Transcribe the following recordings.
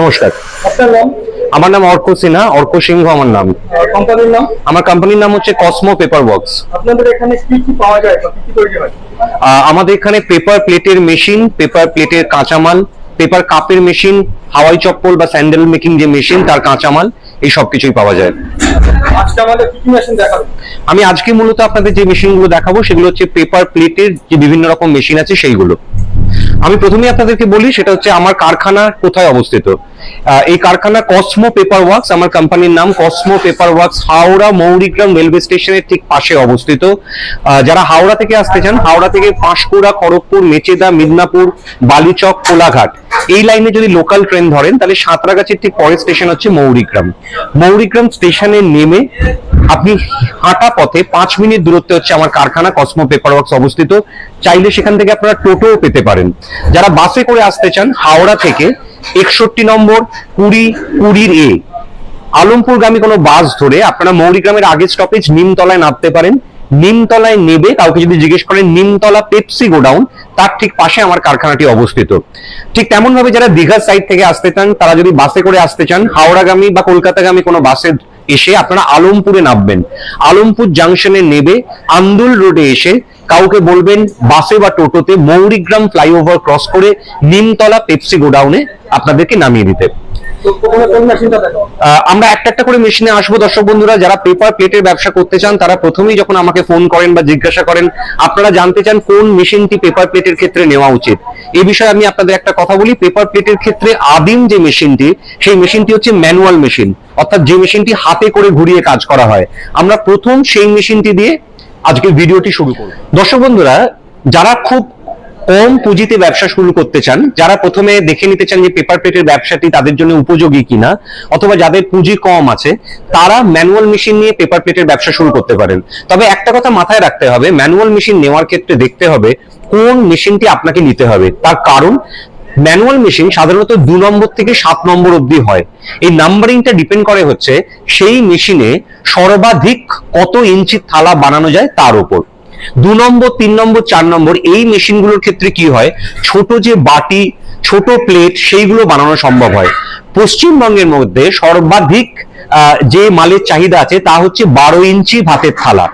নমস্কার। আপনার নাম? আমার নাম অর্ক সিনহা অর্ক সিংহ আমার নাম। কোম্পানির নাম? আমার কোম্পানির নাম হচ্ছে কসমো পেপার ওয়ার্কস আপনাদের এখানে কি কি পাওয়া যায় কি কি তৈরি হয়? আমাদের এখানে পেপার প্লেটের মেশিন পেপার প্লেটের কাঁচামাল পেপার কাপের মেশিন হাওয়াই চপ্পল বা স্যান্ডেল মেকিং যে মেশিন তার কাঁচামাল এই সব কিছুই পাওয়া যায়। আমি আজকে মূলত আপনাদের যে মেশিনগুলো দেখাবো সেগুলো হচ্ছে পেপার প্লেটের যে বিভিন্ন রকম মেশিন আছে সেইগুলো। আমি প্রথমেই আপনাদেরকে বলি সেটা হচ্ছে আমার কারখানা কোথায় অবস্থিত? এই কারখানা কসমো পেপার ওয়ার্কস আমার কোম্পানির নাম Cosmo paper works Howrah Mourigram railway স্টেশনের ঠিক পাশে অবস্থিত। যারা হাওড়া থেকে আসতে চান, হাওড়া থেকে পাঁশকুড়া, খড়গপুর, মেচেদা, মিদনাপুর, বালিচক, কোলাঘাট, এই লাইনে যদি লোকাল ট্রেন ধরেন, তাহলে সাঁতরাগাছির ঠিক পরের স্টেশন হচ্ছে মৌরিগ্রাম। মৌরিগ্রাম স্টেশনে নেমে আপনি হাঁটা পথে পাঁচ মিনিট দূরত্বে হচ্ছে আমার কারখানা কসমো পেপার ওয়ার্কস অবস্থিত। চাইলে সেখান থেকে আপনারা টোটোও পেতে পারেন। যারা বাসে করে আসতে চান, হাওড়া থেকে একষট্টি নম্বর, কুড়ি, কুড়ির এ। আলমপুরগামী কোনো বাস ধরে আপনারা মৌরিগ্রামের আগের স্টপেজ নিমতলায় নামতে পারেন। নিমতলায় নেবে, কাউকে যদি জিজ্ঞেস করেন, নিমতলা পেপসি গোডাউন তার ঠিক পাশে আমার কারখানাটি অবস্থিত। ঠিক তেমন ভাবে যারা দীঘার সাইড থেকে আসতে চান, তারা যদি বাসে করে আসতে চান, হাওড়াগামী বা কলকাতাগামী কোনো বাসে এসে আপনারা আলমপুরে নামবেন। আলমপুর জাংশনে নেবে, আন্দুল রোডে এসে কাউকে বলবেন বাসে বা টোটোতে মৌরিগ্রাম ফ্লাইওভার ক্রস করে নিমতলা পেপসি গোডাউনে আপনাদেরকে নামিয়ে দিতে। আমরা একটা একটা করে মেশিনে আসব, দর্শক বন্ধুরা। যারা পেপার প্লেটের ব্যবসা করতে চান, তারা প্রথমেই যখন আমাকে ফোন করেন বা জিজ্ঞাসা করেন, আপনারা জানতে চান কোন মেশিনটি পেপার প্লেটের ক্ষেত্রে নেওয়া উচিত। এই বিষয়ে আমি আপনাদের একটা কথা বলি পেপার প্লেটের ক্ষেত্রে আদিম যে মেশিনটি সেই মেশিনটি হচ্ছে ম্যানুয়াল মেশিন অর্থাৎ যে মেশিনটি হাতে করে ঘুরিয়ে কাজ করা হয়। আমরা প্রথম সেই মেশিনটি দিয়ে আজকের ভিডিওটি শুরু করব। দর্শক বন্ধুরা, যারা খুব কম পুঁজিতে ব্যবসা শুরু করতে চান, যারা প্রথমে দেখে নিতে চান যে পেপার প্লেটের ব্যবসাটি তাদের জন্য উপযোগী কিনা, অথবা যাদের পুঁজি কম আছে, তারা ম্যানুয়াল মেশিন নিয়ে পেপার প্লেটের ব্যবসা শুরু করতে পারেন। তবে একটা কথা মাথায় রাখতে হবে ম্যানুয়াল মেশিন নেওয়ার ক্ষেত্রে দেখতে হবে কোন মেশিনটি আপনাকে নিতে হবে। তার কারণ ম্যানুয়াল মেশিন সাধারণত দু নম্বর থেকে সাত নম্বর অবধি হয়। এই নাম্বারিংটা ডিপেন্ড করে হচ্ছে সেই মেশিনে সর্বাধিক কত ইঞ্চি থালা বানানো যায় তার উপর। দু নম্বর, তিন নম্বর, চার নম্বর, এই মেশিনগুলোর ক্ষেত্রে কি হয়? ছোট যে বাটি, ছোট প্লেট, সেইগুলো বানানো সম্ভব হয়। পশ্চিমবঙ্গের মধ্যে সর্বাধিক যে মালের চাহিদা আছে তা হচ্ছে বারো ইঞ্চি ভাতের থালা।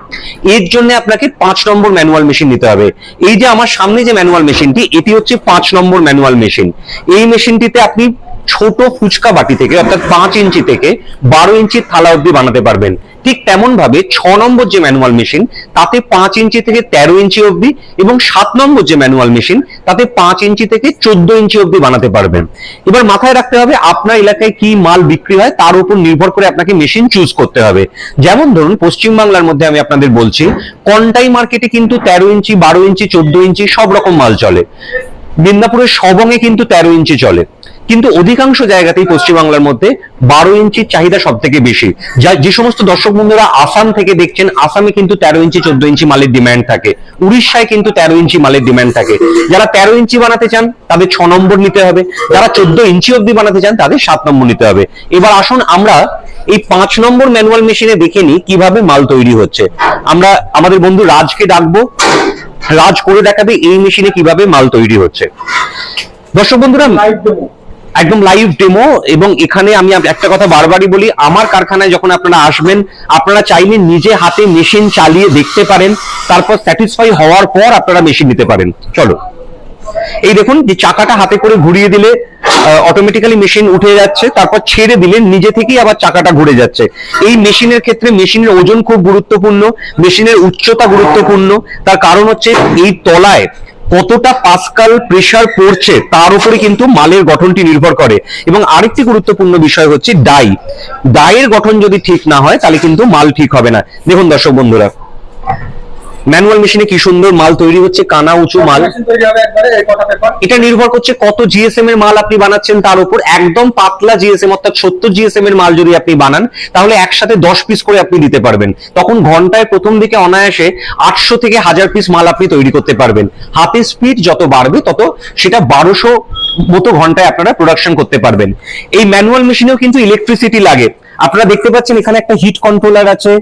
এর জন্য আপনাকে পাঁচ নম্বর ম্যানুয়াল মেশিন নিতে হবে। এই যে আমার সামনে যে ম্যানুয়াল মেশিনটি, এটি হচ্ছে পাঁচ নম্বর ম্যানুয়াল মেশিন। এই মেশিনটিতে আপনি ছোট ফুচকা বাটি থেকে, অর্থাৎ পাঁচ ইঞ্চি থেকে বারো ইঞ্চির থালা অব্দি বানাতে পারবেন। ঠিক তেমন ভাবে ছ নম্বর যে ম্যানুয়াল মেশিন, তাতে পাঁচ ইঞ্চি থেকে তেরো ইঞ্চি অবধি এবং সাত নম্বর যে ম্যানুয়াল মেশিন, তাতে পাঁচ ইঞ্চি থেকে চোদ্দ ইঞ্চি অবধি বানাতে পারবেন। এবার মাথায় রাখতে হবে, আপনার এলাকায় কি মাল বিক্রি হয়, তার উপর নির্ভর করে আপনাকে মেশিন চুজ করতে হবে। যেমন ধরুন, পশ্চিমবাংলার মধ্যে আমি আপনাদের বলছি, কন্টাই মার্কেটে কিন্তু তেরো ইঞ্চি, বারো ইঞ্চি, চোদ্দ ইঞ্চি সব রকম মাল চলে। মিদনাপুরের সবংয়ে কিন্তু তেরো ইঞ্চি চলে। কিন্তু অধিকাংশ জায়গাতেই পশ্চিমবাংলার মধ্যে বারো ইঞ্চির চাহিদা সব থেকে বেশি। যা যে সমস্ত দর্শক বন্ধুরা আসাম থেকে দেখছেন, আসামে কিন্তু তেরো ইঞ্চি, চোদ্দ ইঞ্চি মালের ডিমান্ড থাকে। উড়িষ্যায় কিন্তু তেরো ইঞ্চি মালের ডিমান্ড থাকে। যারা তেরো ইঞ্চি বানাতে চান, তাদের ছ নম্বর নিতে হবে। যারা চোদ্দ ইঞ্চি অব্দি বানাতে চান, তাদের সাত নম্বর নিতে হবে। এবার আসুন আমরা এই পাঁচ নম্বর ম্যানুয়াল মেশিনে দেখে নিই কীভাবে মাল তৈরি হচ্ছে। আমরা, আমাদের বন্ধু রাজকে ডাকবো। রাজ করে দেখাবে এই মেশিনে কীভাবে মাল তৈরি হচ্ছে। দর্শক বন্ধুরা একদম লাইভ ডেমো এবং এখানে আমি একটা কথা বারবারই বলি, আমার কারখানায় যখন আপনারা আসবেন, আপনারা চাইলে নিজে হাতে মেশিন চালিয়ে দেখতে পারেন, তারপর স্যাটিসফাই হওয়ার পর আপনারা মেশিন নিতে পারেন। চলো। এই দেখুন যে চাকাটা হাতে করে ঘুরিয়ে দিলে অটোমেটিক্যালি মেশিন উঠে যাচ্ছে, তারপর ছেড়ে দিলে নিজে থেকেই আবার চাকাটা ঘুরে যাচ্ছে। এই মেশিনের ক্ষেত্রে মেশিনের ওজন খুব গুরুত্বপূর্ণ মেশিনের উচ্চতা গুরুত্বপূর্ণ। তার কারণ হচ্ছে এই তলায় কতটা পাস্কাল প্রেশার পড়ছে, তার উপরে কিন্তু মালের গঠনটি নির্ভর করে। এবং আরেকটি গুরুত্বপূর্ণ বিষয় হচ্ছে ডাই ডাইয়ের গঠন যদি ঠিক না হয়, তাহলে কিন্তু মাল ঠিক হবে না। দেখুন দর্শক বন্ধুরা। ম্যানুয়াল মেশিনে কি সুন্দর মাল তৈরি হচ্ছে কানা উঁচু মাল। এটা নির্ভর করছে কত জিএসএম এর মাল আপনি বানাচ্ছেন তার উপর। একদম পাতলা জিএসএম অর্থাৎ সত্তর জিএসএম এর মাল যদি আপনি বানান তাহলে একসাথে দশ পিস করে আপনি দিতে পারবেন। তখন ঘন্টায় প্রথম দিকে অনায়াসে আটশো থেকে হাজার পিস মাল আপনি তৈরি করতে পারবেন। হাতে স্পিড যত বাড়বে তত সেটা বারোশো মতো ঘন্টায় আপনারা প্রোডাকশন করতে পারবেন। এই ম্যানুয়াল মেশিনেও কিন্তু ইলেকট্রিসিটি লাগে। আপনারা দেখতে পাচ্ছেন এখানে একটা হিট কন্ট্রোলার আছে।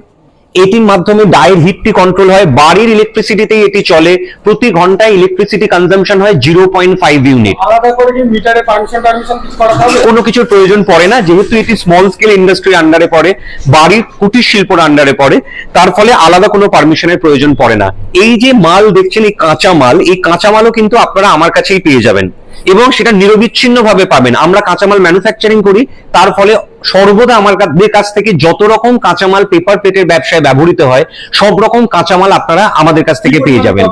এটির মাধ্যমে ডায়ের হিটটি কন্ট্রোল হয় বাড়ির ইলেকট্রিসিটিতেই এটি চলে প্রতি ঘন্টায় ইলেকট্রিসিটি কনজাম্পশন হয় জিরো পয়েন্ট ফাইভ ইউনিট আলাদা করে কি মিটারে পারমিশন পারমিশন কিছু করা হবে? কোনো কিছুর প্রয়োজন পড়ে না যেহেতু এটি স্মল স্কেল ইন্ডাস্ট্রির আন্ডারে পড়ে বাড়ির কুটির শিল্পর আন্ডারে পড়ে তার ফলে আলাদা কোনো পারমিশনের প্রয়োজন পড়ে না। এই যে মাল দেখছেন এই কাঁচা মাল এই কাঁচা মালও কিন্তু আপনারা আমার কাছেই পেয়ে যাবেন। এবং সেটা নিরবিচ্ছিন্ন ভাবে পাবেন। আমরা কাঁচামাল ম্যানুফ্যাকচারিং করি তার ফলে সর্বদা আমার কাছে থেকে যত রকম কাঁচামাল পেপার প্লেটের ব্যবসায় ব্যবহৃত হয় সব রকম কাঁচামাল আপনারা আমাদের কাছ থেকে পেয়ে যাবেন।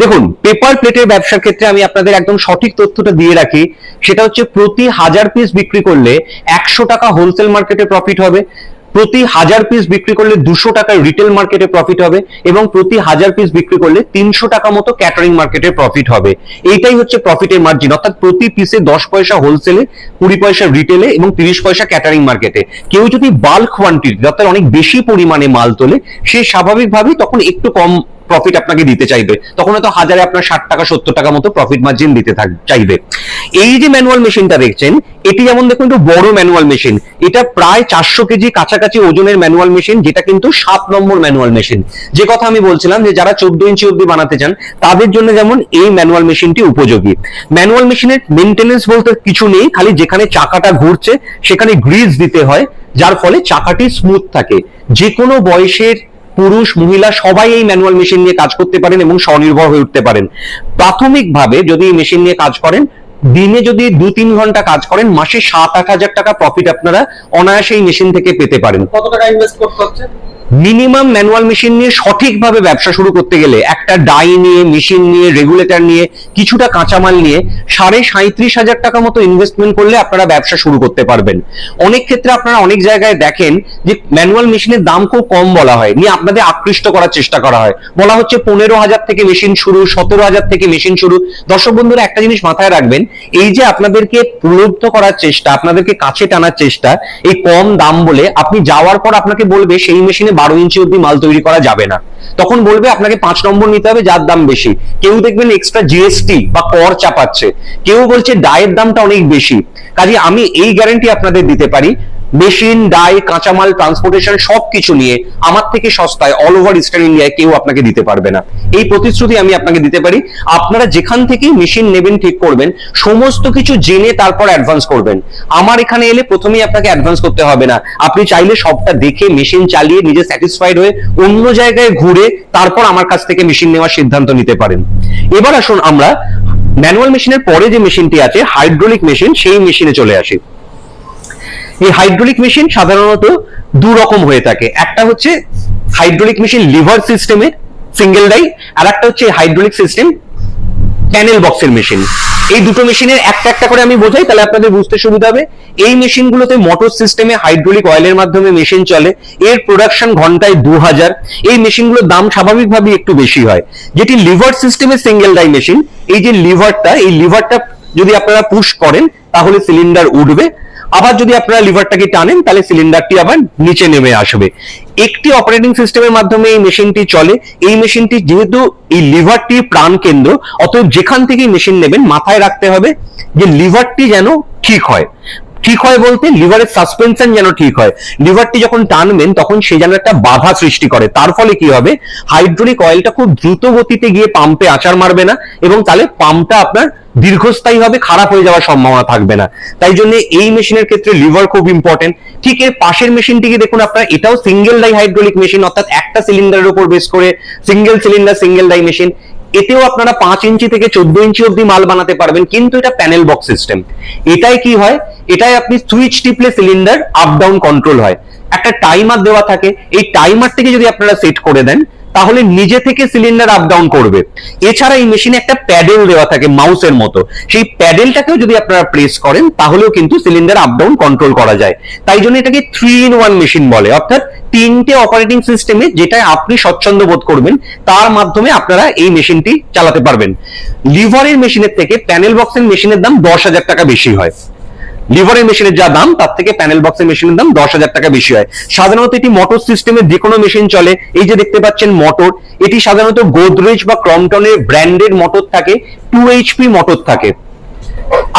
দেখুন পেপার প্লেটের ব্যবসার ক্ষেত্রে আমি আপনাদের একদম সঠিক তথ্যটা দিয়ে রাখি সেটা হচ্ছে প্রতি হাজার পিস বিক্রি করলে একশো টাকা হোলসেল মার্কেটে প্রফিট হবে। প্রতি হাজার পিস বিক্রি করলে দুশো টাকা রিটেল মার্কেটে প্রফিট হবে এবং প্রতি হাজার পিস বিক্রি করলে তিনশো টাকা মতো ক্যাটারিং মার্কেটে প্রফিট হবে। এইটাই হচ্ছে প্রফিটের মার্জিন অর্থাৎ প্রতি পিসে দশ পয়সা হোলসেলে কুড়ি পয়সা রিটেলে এবং তিরিশ পয়সা ক্যাটারিং মার্কেটে কেউ যদি বাল্ক কোয়ান্টিটি অর্থাৎ অনেক বেশি পরিমাণে মাল তোলে, সে স্বাভাবিকভাবেই তখন একটু কম প্রফিট আপনাকে দিতে চাইবে। তখন হয়তো হাজারে আপনার ষাট টাকা, সত্তর টাকা মতো প্রফিট মার্জিন দিতে চাইবে। এই যে ম্যানুয়াল মেশিনটা দেখছেন, এটি যেমন দেখুন একটু বড় ম্যানুয়াল মেশিন এটা প্রায় চারশো কেজি কাছাকাছি ওজনের ম্যানুয়াল মেশিন যেটা কিন্তু সাত নম্বর ম্যানুয়াল মেশিন যে কথা আমি বলছিলাম যে যারা চোদ্দ ইঞ্চি অব্দি বানাতে চান, তাদের জন্য যেমন এই ম্যানুয়াল মেশিনটি উপযোগী। ম্যানুয়াল মেশিনের মেনটেনেন্স বলতে কিছু নেই, খালি যেখানে চাকাটা ঘুরছে, সেখানে গ্রিজ দিতে হয়, যার ফলে চাকাটি স্মুথ থাকে। যে কোনো বয়সের পুরুষ, মহিলা সবাই এই ম্যানুয়াল মেশিন নিয়ে কাজ করতে পারেন এবং স্বনির্ভর হয়ে উঠতে পারেন। প্রাথমিকভাবে যদি এই মেশিন নিয়ে কাজ করেন, দিনে যদি দু তিন ঘণ্টা কাজ করেন, মাসে সাত আট হাজার টাকা প্রফিট আপনারা অনায়াসে এই মেশিন থেকে পেতে পারেন। কত টাকা ইনভেস্ট করতে হচ্ছে? মিনিমাম ম্যানুয়াল মেশিন নিয়ে সঠিকভাবে ব্যবসা শুরু করতে গেলে একটা ডাই নিয়ে, মেশিন নিয়ে, রেগুলেটর নিয়ে, কিছুটা কাঁচামাল নিয়ে সাড়ে সাঁত্রিশ হাজার টাকা মতো ইনভেস্টমেন্ট করলে আপনারা ব্যবসা শুরু করতে পারবেন। অনেক ক্ষেত্রে আপনারা অনেক জায়গায় দেখেন যে ম্যানুয়াল মেশিনের দাম খুব কম বলা হয়, নিয়ে আপনাদের আকৃষ্ট করার চেষ্টা করা হয়। বলা হচ্ছে পনেরো হাজার থেকে মেশিন শুরু, সতেরো হাজার থেকে মেশিন শুরু। দর্শক বন্ধুরা, একটা জিনিস মাথায় রাখবেন, এই যে আপনাদেরকে প্রলুব্ধ করার চেষ্টা, আপনাদেরকে কাছে টানার চেষ্টা, এই কম দাম বলে আপনি যাওয়ার পর আপনাকে বলবে সেই মেশিনে বারো ইঞ্চি অব্দি মাল তৈরি করা যাবে না। তখন বলবে আপনাকে পাঁচ নম্বর নিতে হবে, যার দাম বেশি। কেউ দেখবেন এক্সট্রা জিএসটি বা কর চাপাচ্ছে। কেউ বলছে ডায়ের দামটা অনেক বেশি। কাজে আমি এই গ্যারান্টি আপনাদের দিতে পারি। মেশিন, ডাই, কাঁচামাল ট্রান্সপোর্টেশন সবকিছু নিয়ে আমার থেকে সস্তায় অল ওভার ইস্টার্ন ইন্ডিয়ায় কেউ আপনাকে দিতে পারবে না। এই প্রতিশ্রুতি আমি আপনাকে দিতে পারি। আপনারা যেখান থেকেই মেশিন নেবেন, ঠিক করবেন, সমস্ত কিছু জেনে তারপর অ্যাডভান্স করবেন। আমার এখানে এলে প্রথমেই আপনাকে অ্যাডভান্স করতে হবে না। আপনি চাইলে সবটা দেখে মেশিন চালিয়ে নিজে স্যাটিসফাইড হয়ে অন্য জায়গায় ঘুরে তারপর আমার কাছ থেকে মেশিন নেওয়ার সিদ্ধান্ত নিতে পারেন। এবার আসুন আমরা ম্যানুয়াল মেশিনের পরে যে মেশিনটি আছে হাইড্রোলিক মেশিন সেই মেশিনে চলে আসি। এই হাইড্রোলিক মেশিন সাধারণত দু রকম হয়ে থাকে। একটা হচ্ছে হাইড্রোলিক মেশিন লিভার সিস্টেমের সিঙ্গেল ডাই আর একটা হচ্ছে হাইড্রোলিক সিস্টেম প্যানেল বক্সের মেশিন এই দুটো মেশিনের একটা একটা করে আমি বোঝাই, তাহলে আপনাদের বুঝতে সুবিধা হবে। এই মেশিনগুলোতে মোটর সিস্টেমে হাইড্রোলিক অয়েলের মাধ্যমে মেশিন চলে। এর প্রোডাকশন ঘন্টায় দু হাজার। এই মেশিনগুলোর দাম স্বাভাবিকভাবেই একটু বেশি হয়। যেটি লিভার সিস্টেমের সিঙ্গেল ডাই মেশিন এই যে লিভারটা এই লিভারটা যদি আপনারা পুশ করেন, তাহলে সিলিন্ডার উঠবে। আবার যদি আপনারা লিভারটাকে টানেন, তাহলে সিলিন্ডারটি আবার নিচে নেমে আসবে। একটি অপারেটিং সিস্টেমের মাধ্যমে এই মেশিনটি চলে। এই মেশিনটি যেহেতু এই লিভারটি প্রাণ কেন্দ্র অতএব যেখান থেকে মেশিন নেবেন, মাথায় রাখতে হবে যে লিভারটি যেন ঠিক হয়। ঠিক হয় বলতে লিভারের সাসপেনশন যেন ঠিক হয়। লিভারটি যখন টানবেন, তখন সে যেন একটা বাধা সৃষ্টি করে। তার ফলে কি হবে? হাইড্রোলিক অয়েলটা খুব দ্রুত গতিতে গিয়ে পাম্পে আচার মারবে না এবং তাহলে পাম্পটা আপনার দীর্ঘস্থায়ী ভাবে খারাপ হয়ে যাওয়ার সম্ভাবনা থাকবে না। তাই জন্য এই মেশিনের ক্ষেত্রে লিভার খুব ইম্পর্টেন্ট ঠিক এর পাশের মেশিনটিকে দেখুন আপনার, এটাও সিঙ্গেল ডাই হাইড্রোলিক মেশিন অর্থাৎ একটা সিলিন্ডারের উপর বেস করে single cylinder single die machine এতেও আপনারা পাঁচ ইঞ্চি থেকে চোদ্দ ইঞ্চি অব্দি মাল বানাতে পারবেন, কিন্তু এটা প্যানেল বক্স সিস্টেম এটাই কি হয়? এটাই আপনি সুইচ টিপলে সিলিন্ডার আপ ডাউন কন্ট্রোল হয়। একটা টাইমার দেওয়া থাকে। এই টাইমার থেকে যদি আপনারা সেট করে দেন তাহলে নিজে থেকে সিলিন্ডার আপ ডাউন করবে। এছাড়া এই মেশিনে একটা প্যাডেল দেওয়া থাকে মাউসের মতো। সেই প্যাডেলটাকেও যদি আপনারা প্রেস করেন, তাহলেও কিন্তু সিলিন্ডার আপ ডাউন কন্ট্রোল করা যায়। তাই জন্য এটাকে থ্রি ইন ওয়ান মেশিন বলে। অর্থাৎ তিনটে অপারেটিং সিস্টেমে যেটা আপনি স্বচ্ছন্দ বোধ করবেন, তার মাধ্যমে আপনারা এই মেশিনটি চালাতে পারবেন। লিভারের মেশিনের থেকে প্যানেল বক্সের মেশিনের দাম দশ হাজার টাকা বেশি হয়। লিভারের মেশিনের যা দাম, তার থেকে প্যানেল বক্সের মেশিনের দাম দশ হাজার টাকা বেশি হয়। সাধারণত এটি মোটর সিস্টেমের যে কোনো মেশিন চলে। এই যে দেখতে পাচ্ছেন মোটর এটি সাধারণত গোদরেজ বা ক্রমটনের ব্র্যান্ডের মোটর থাকে টু এইচপি মোটর থাকে।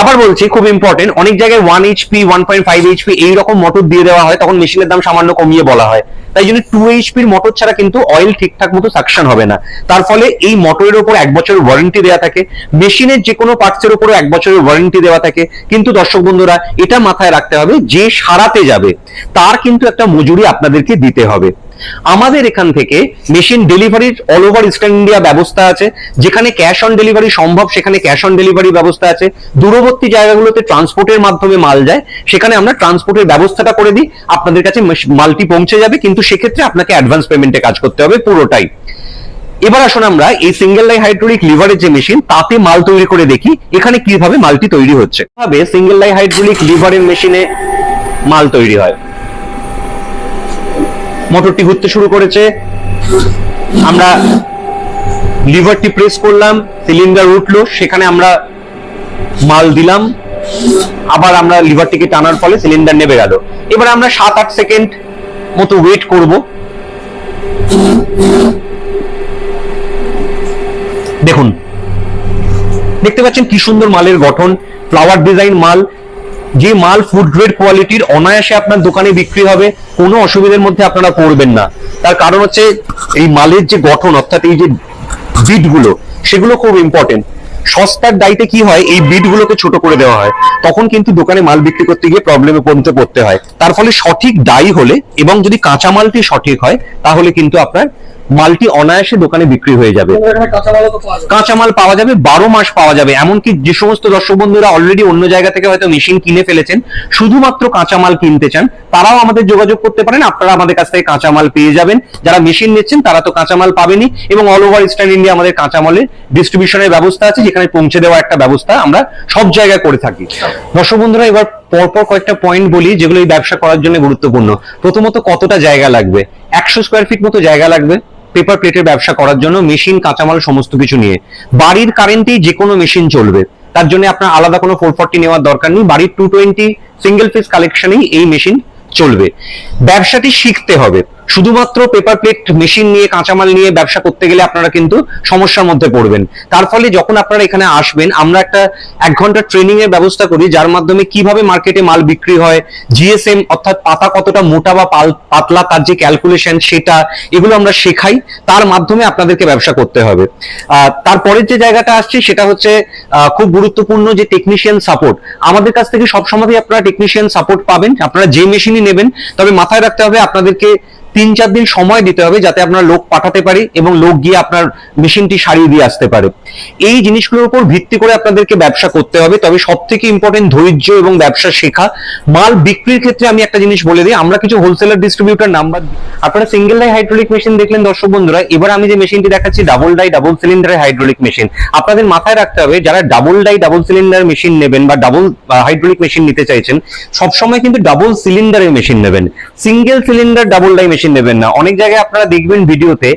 আবার বলছি, খুব ইম্পর্টেন্ট অনেক জায়গায় one HP one point five HP এইরকম মোটর দিয়ে দেওয়া হয়, তখন মেশিনের দাম সামান্য কমিয়ে বলা হয়। তাই জন্য টু এইচপির মোটর ছাড়া কিন্তু অয়েল ঠিকঠাক মতো সাকশন হবে না। তার ফলে এই মোটরের উপর এক বছরের ওয়ারেন্টি দেওয়া থাকে মেশিনের যে কোনো পার্টসের উপরও এক বছরের ওয়ারেন্টি দেওয়া থাকে। কিন্তু দর্শক বন্ধুরা, এটা মাথায় রাখতে হবে, যে সারাতে যাবে, তার কিন্তু একটা মজুরি আপনাদেরকে দিতে হবে। আমাদের এখান থেকে মেশিন ডেলিভারির অল ওভার ইস্টার্ন ইন্ডিয়া ব্যবস্থা আছে, যেখানে ক্যাশ অন ডেলিভারি সম্ভব, সেখানে ক্যাশ অন ডেলিভারি ব্যবস্থা আছে। দূরবর্তী জায়গাগুলোতে ট্রান্সপোর্টের মাধ্যমে মাল যায়, সেখানে আমরা ট্রান্সপোর্টের ব্যবস্থাটা করে দিই। আপনাদের কাছে মালটি পৌঁছে যাবে, কিন্তু সেক্ষেত্রে আপনাকে অ্যাডভান্স পেমেন্টে কাজ করতে হবে পুরোটাই। এবার আসুন আমরা এই সিঙ্গেল লাই হাইড্রোলিক লিভারের যে মেশিন তাতে মাল তৈরি করে দেখি, এখানে কীভাবে মালটি তৈরি হচ্ছে। সিঙ্গেল লাই হাইড্রোলিক লিভারের মেশিনে মাল তৈরি হয়। মোটরটি ঘুরতে শুরু করেছে। আমরা লিভারটি প্রেস করলাম, সিলিন্ডার উঠল, সেখানে আমরা মাল দিলাম। আবার আমরা লিভারটিকে টানার ফলে সিলিন্ডার নেমে গেল। এবার আমরা সাত আট সেকেন্ড মতো ওয়েট করব। দেখুন, দেখতে পাচ্ছেন কি সুন্দর মালের গঠন ফ্লাওয়ার ডিজাইন মাল যে মাল ফুড গ্রেড কোয়ালিটির অনায়াসে আপনার দোকানে বিক্রি হবে, কোনো অসুবিধার মধ্যে আপনারা পড়বেন না। তার কারণ হচ্ছে, এই মালের যে গঠন, অর্থাৎ এই যে বিটগুলো সেগুলো খুব ইম্পর্টেন্ট সস্তার ডাইতে কি হয়, এই বিটগুলোকে ছোট করে দেওয়া হয়। তখন কিন্তু দোকানে মাল বিক্রি করতে গিয়ে প্রবলেমে পড়তে পড়তে হয়। তার ফলে সঠিক দায়ী হলে এবং যদি কাঁচামালটি সঠিক হয়, তাহলে কিন্তু আপনার মালটি অনায়াসে দোকানে বিক্রি হয়ে যাবে। কাঁচামাল পাওয়া যাবে বারো মাস পাওয়া যাবে। এমনকি যে সমস্ত দর্শক বন্ধুরা অলরেডি অন্য জায়গা থেকে হয়তো মেশিন কিনে ফেলেছেন শুধুমাত্র কাঁচামাল কিনতে চান তারাও আমাদের যোগাযোগ করতে পারেন আপনারা আমাদের কাছ থেকে কাঁচামাল পেয়ে যাবেন। যারা মেশিন নিচ্ছেন তারা তো কাঁচামাল পাবেনই। এবং অল ওভার ইস্টার্ন ইন্ডিয়া আমাদের কাঁচামালের ডিস্ট্রিবিউশনের ব্যবস্থা আছে যেখানে পৌঁছে দেওয়া একটা ব্যবস্থা আমরা সব জায়গায় করে থাকি। দর্শক বন্ধুরা এবার পরপর কয়েকটা পয়েন্ট বলি যেগুলো এই ব্যবসা করার জন্য গুরুত্বপূর্ণ। প্রথমত কতটা জায়গা লাগবে? একশো স্কোয়ার ফিট মতো জায়গা লাগবে। পেপার প্লেটের ব্যবসা করার জন্য মেশিন কাঁচামাল, সমস্ত কিছু নিয়ে। বাড়ির কারেন্টেই যে কোনো মেশিন চলবে। তার জন্য আপনার আলাদা কোনো ফোর ফর্টি নেওয়ার দরকার নেই। বাড়ির টু টোয়েন্টি সিঙ্গেল ফেস কালেকশনেই এই মেশিন চলবে। ব্যবসাটি শিখতে হবে। শুধুমাত্র পেপার প্লেট মেশিন নিয়ে, কাঁচামাল নিয়ে ব্যবসা করতে গেলে আপনারা কিন্তু সমস্যার মধ্যে পড়বেন। তার ফলে যখন আপনারা এখানে আসবেন, আমরা একটা এক ঘণ্টা ট্রেনিং এর ব্যবস্থা করি, যার মাধ্যমে কীভাবে মার্কেটে মাল বিক্রি হয় জিএসএম অর্থাৎ পাতা কতটা মোটা বা পাতলা, তার যে ক্যালকুলেশন সেটা, এগুলো আমরা শেখাই, তার মাধ্যমে আপনাদেরকে ব্যবসা করতে হবে। তারপরের যে জায়গাটা আসছে, সেটা হচ্ছে খুব গুরুত্বপূর্ণ যে টেকনিশিয়ান সাপোর্ট আমাদের কাছ থেকে সবসময় আপনারা টেকনিশিয়ান সাপোর্ট পাবেন, আপনারা যে মেশিনই নেবেন, তবে মাথায় রাখতে হবে আপনাদেরকে তিন চার দিন সময় দিতে হবে যাতে আপনার লোক পাঠাতে পারি এবং লোক গিয়ে আপনার মেশিনটি সারিয়ে দিয়ে আসতে পারে। এই জিনিসগুলোর উপর ভিত্তি করে আপনাদেরকে ব্যবসা করতে হবে। তবে সব থেকে ইম্পর্টেন্ট ধৈর্য এবং ব্যবসা শেখা। মাল বিক্রির ক্ষেত্রে আমি একটা জিনিস বলে দিই, আমরা কিছু হোলসেলার ডিস্ট্রিবিউটার নাম্বার আপনারা সিঙ্গেল ডাই হাইড্রোলিক মেশিন দেখলেন দর্শক বন্ধুরা, এবার আমি যে মেশিনটি দেখাচ্ছি ডাবল ডাই ডাবল সিলিন্ডারের হাইড্রোলিক মেশিন আপনাদের মাথায় রাখতে হবে, যারা double die double cylinder machine নেবেন বা ডাবল হাইড্রোলিক মেশিন নিতে চাইছেন, সবসময় কিন্তু ডাবল সিলিন্ডারের মেশিন নেবেন। Single cylinder double die machine নেবেন না। অনেক জায়গায় আপনারা দেখবেন ভিডিওতে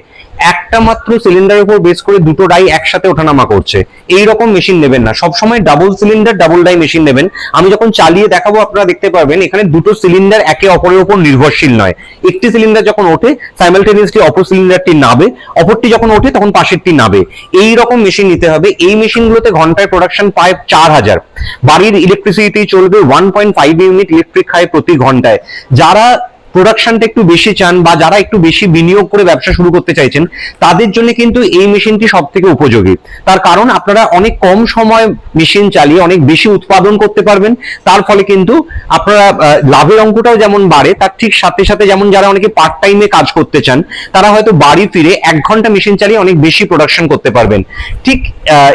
একটা মাত্র সিলিন্ডারের উপর বেস করে দুটো ডাই একসাথে ওঠানামা করছে। এই রকম মেশিন নেবেন না। সবসময় double cylinder double die machine নেবেন। আমি যখন চালিয়ে দেখাবো, আপনারা দেখতে পারবেন, এখানে দুটো সিলিন্ডার একে অপরের উপর নির্ভরশীল নয়। একটি সিলিন্ডার যখন ওঠে সাইমালটেনিয়াসলি অপর সিলিন্ডারটি নাবে। অপরটি যখন ওঠে, তখন পাশেরটি নাবে। এই রকম মেশিন নিতে হবে। এই মেশিনগুলোতে ঘন্টায় প্রোডাকশন পায় চার হাজার। বাড়ির ইলেকট্রিসিটি চলবে one point five unit electric খায় প্রতি ঘন্টায়। যারা প্রোডাকশনটা একটু বেশি চান বা যারা একটু বেশি বিনিয়োগ করে ব্যবসা শুরু করতে চাইছেন, তাদের জন্য কিন্তু এই মেশিনটি সব থেকে উপযোগী। তার কারণ আপনারা অনেক কম সময় মেশিন চালিয়ে অনেক বেশি উৎপাদন করতে পারবেন। তার ফলে কিন্তু আপনারা লাভের অঙ্কটাও যেমন বাড়ে, তার ঠিক সাথে সাথে যেমন যারা অনেকে পার্ট টাইমে কাজ করতে চান, তারা হয়তো বাড়ি ফিরে এক ঘণ্টা মেশিন চালিয়ে অনেক বেশি প্রোডাকশন করতে পারবেন। ঠিক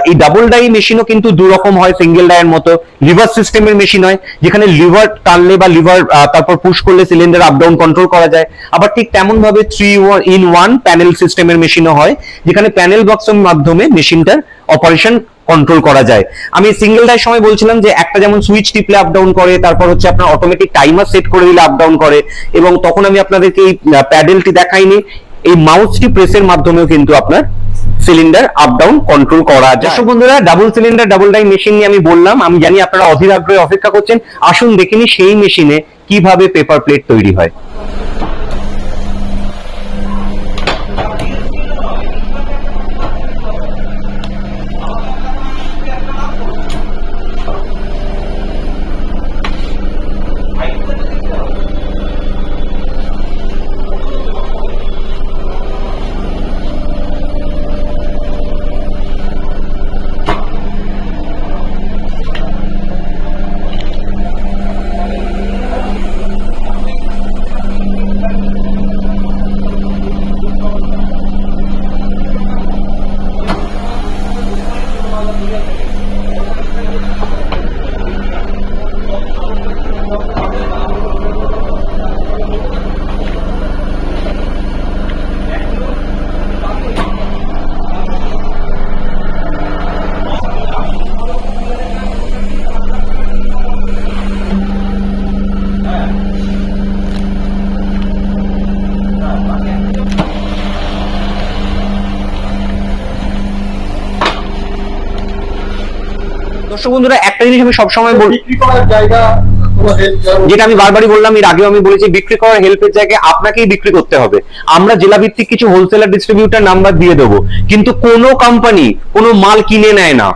এই ডাবল ডাই মেশিনও কিন্তু দু রকম হয় সিঙ্গেল ডাইয়ের মতো। লিভার সিস্টেমের মেশিন হয়, যেখানে লিভার টানলে বা লিভার তারপর পুশ করলে সিলিন্ডার আপ ডাউন কন্ট্রোল করা যায়। আবার ঠিক তেমন ভাবে থ্রি ইন ওয়ান প্যানেল সিস্টেমের মেশিনও হয়, যেখানে প্যানেল বক্সের মাধ্যমে মেশিনটার অপারেশন কন্ট্রোল করা যায়। আমি সিঙ্গেল ডাই সময় বলছিলাম যে একটা যেমন সুইচ টিপলে আপ ডাউন করে, তারপর হচ্ছে আপনার অটোমেটিক টাইমার সেট করে দিলে আপ ডাউন করে, এবং তখন আমি আপনাদেরকে এই প্যাডেলটি দেখাইনি, এই মাউসটি প্রেসের মাধ্যমেও কিন্তু আপনার সিলিন্ডার আপ ডাউন কন্ট্রোল করা যায়। দর্শক বন্ধুরা double cylinder double die machine নিয়ে আমি বললাম, আমি জানি আপনারা অধীর আগ্রহে অপেক্ষা করছেন, আসুন দেখিনি সেই মেশিনে কীভাবে পেপার প্লেট তৈরি হয়? দর্শক বন্ধুরা একটা জিনিস আমি সবসময় বলি যেটা আমি বারবারই বললাম এর আগেও আমি বলেছি বিক্রি করার হেল্পের জায়গায় আপনাকেই বিক্রি করতে হবে। আমরা জেলা ভিত্তিক কিছু হোলসেলার ডিস্ট্রিবিউটার নাম্বার দিয়ে দেবো। কিন্তু কোনো কোম্পানি কোনো মাল কিনে নেয় না।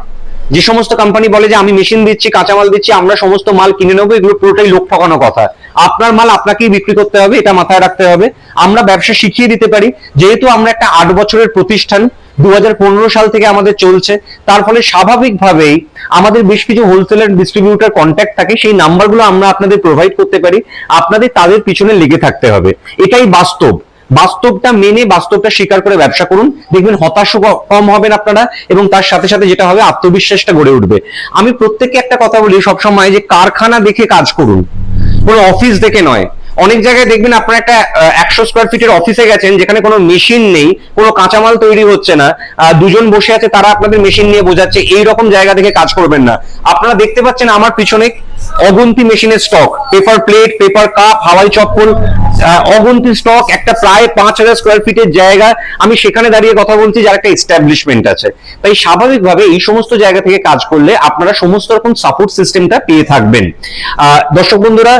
যে সমস্ত কোম্পানি বলে যে আমি মেশিন দিচ্ছি কাঁচামাল দিচ্ছি আমরা সমস্ত মাল কিনে নেব এগুলো পুরোটাই লোক ঠকানো কথা। আপনার মাল আপনাকেই বিক্রি করতে হবে এটা মাথায় রাখতে হবে। আমরা ব্যবসা শিখিয়ে দিতে পারি। যেহেতু আমরা একটা আট বছরের প্রতিষ্ঠান দু হাজার পনেরো সাল থেকে আমাদের চলছে। তার ফলে স্বাভাবিকভাবেই আমাদের বেশ কিছু হোলসেলার ডিস্ট্রিবিউটার কন্ট্যাক্ট থাকে। সেই নাম্বারগুলো আমরা আপনাদের প্রোভাইড করতে পারি। আপনাদের তাদের পিছনে লেগে থাকতে হবে। এটাই বাস্তব। বাস্তবটা মেনে, বাস্তবটা স্বীকার করে ব্যবসা করুন। দেখবেন হতাশ কম হবেন আপনারা এবং তার সাথে সাথে যেটা হবে, আত্মবিশ্বাসটা গড়ে উঠবে। আমি প্রত্যেককে একটা কথা বলি সবসময় যে কারখানা দেখে কাজ করুন। কোনো অফিস দেখে নয়। অনেক জায়গায় দেখবেন আপনারা একটা একশো স্কোয়ার ফিটের অফিসে গেছেন, যেখানে কোনো মেশিন নেই, কোনো কাঁচামাল তৈরি হচ্ছে না দুজন বসে আছে, তারা আপনাদের মেশিন নিয়ে বোঝাচ্ছে এই রকম জায়গা থেকে কাজ করবেন না। আপনারা দেখতে পাচ্ছেন আমার পিছনে অগন্তি মেশিনের stock paper plate paper cup hawai chappal অগন্তি stock একটা প্রায় পাঁচ হাজার স্কোয়ার ফিটের জায়গা। আমি সেখানে দাঁড়িয়ে কথা বলছি, যার একটা এস্টাবলিশমেন্ট আছে। তাই স্বাভাবিকভাবে এই সমস্ত জায়গা থেকে কাজ করলে আপনারা সমস্ত রকম সাপোর্ট সিস্টেমটা পেয়ে থাকবেন। দর্শক বন্ধুরা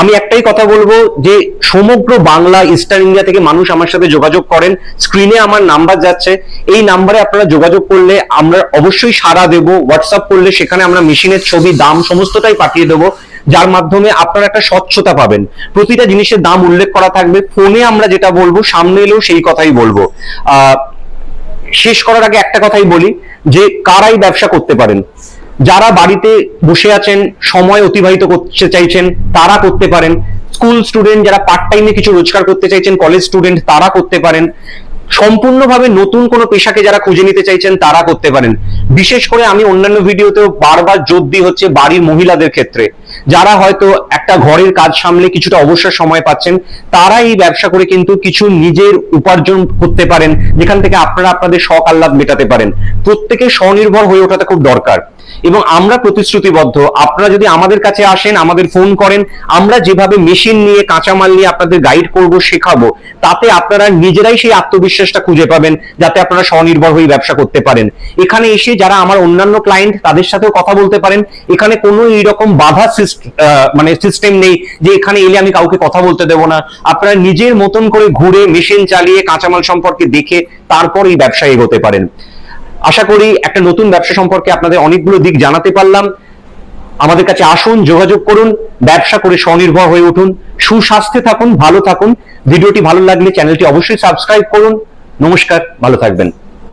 আমি একটাই কথা বলব যে সমগ্র বাংলা ইস্টার্ন ইন্ডিয়া থেকে মানুষ আমার সাথে যোগাযোগ করেন। স্ক্রিনে আমার নাম্বার যাচ্ছে। এই নাম্বারে আপনারা যোগাযোগ করলে আমরা অবশ্যই সাড়া দেব। হোয়াটসঅ্যাপ করলে সেখানে আমরা মেশিনের ছবি, দাম সমস্তটাই পাঠিয়ে দেবো। যার মাধ্যমে আপনারা একটা স্বচ্ছতা পাবেন। প্রতিটা জিনিসের দাম উল্লেখ করা থাকবে। ফোনে আমরা যেটা বলব, সামনে এলেও সেই কথাই বলব। শেষ করার আগে একটা কথাই বলি যে কারাই ব্যবসা করতে পারেন। যারা বাড়িতে বসে আছেন, সময় অতিবাহিত করতে চাইছেন, তারা করতে পারেন। স্কুল স্টুডেন্ট যারা পার্ট টাইমে কিছু রোজগার করতে চাইছেন কলেজ স্টুডেন্ট তারা করতে পারেন। সম্পূর্ণভাবে নতুন কোনো পেশাকে যারা খুঁজে নিতে চাইছেন, তারা করতে পারেন। বিশেষ করে আমি অন্যান্য ভিডিওতেও বারবার জোর দিই হচ্ছে বাড়ির মহিলাদের ক্ষেত্রে। যারা হয়তো একটা ঘরের কাজ সামলে কিছুটা অবসর সময় পাচ্ছেন তারা এই ব্যবসা করে কিন্তু কিছু নিজের উপার্জন করতে পারেন যেখান থেকে আপনারা আপনাদের শখ আহ্লাদ মেটাতে পারেন। প্রত্যেকে স্বনির্ভর হয়ে ওঠাটা খুব দরকার। এবং আমরা প্রতিশ্রুতিবদ্ধ। আপনারা যদি আমাদের কাছে আসেন আমাদের ফোন করেন আমরা যেভাবে মেশিন নিয়ে কাঁচামাল নিয়ে আপনাদের গাইড করব শেখাবো তাতে আপনারা নিজেরাই সেই আত্মবিশ্বাসটা খুঁজে পাবেন যাতে আপনারা স্বনির্ভর হয়ে ব্যবসা করতে পারেন। এখানে এসে যারা আমার অন্যান্য ক্লায়েন্ট তাদের সাথেও কথা বলতে পারেন। এখানে কোনো এইরকম বাধা আহ, মানে সিস্টেম নেই যে এখানে এলে আমি কাউকে কথা বলতে দেবো না। আপনারা নিজের মতন করে ঘুরে মেশিন চালিয়ে কাঁচামাল সম্পর্কে দেখে তারপর এই ব্যবসায় এগোতে পারেন। আশা করি একটা নতুন ব্যবসা সম্পর্কে আপনাদের অনেকগুলো দিক জানাতে পারলাম। আমাদের কাছে আসুন, যোগাযোগ করুন, ব্যবসা করে স্বনির্ভর হয়ে উঠুন। সুস্বাস্থ্যে থাকুন, ভালো থাকুন। ভিডিওটি ভালো লাগলে চ্যানেলটি অবশ্যই সাবস্ক্রাইব করুন। নমস্কার, ভালো থাকবেন।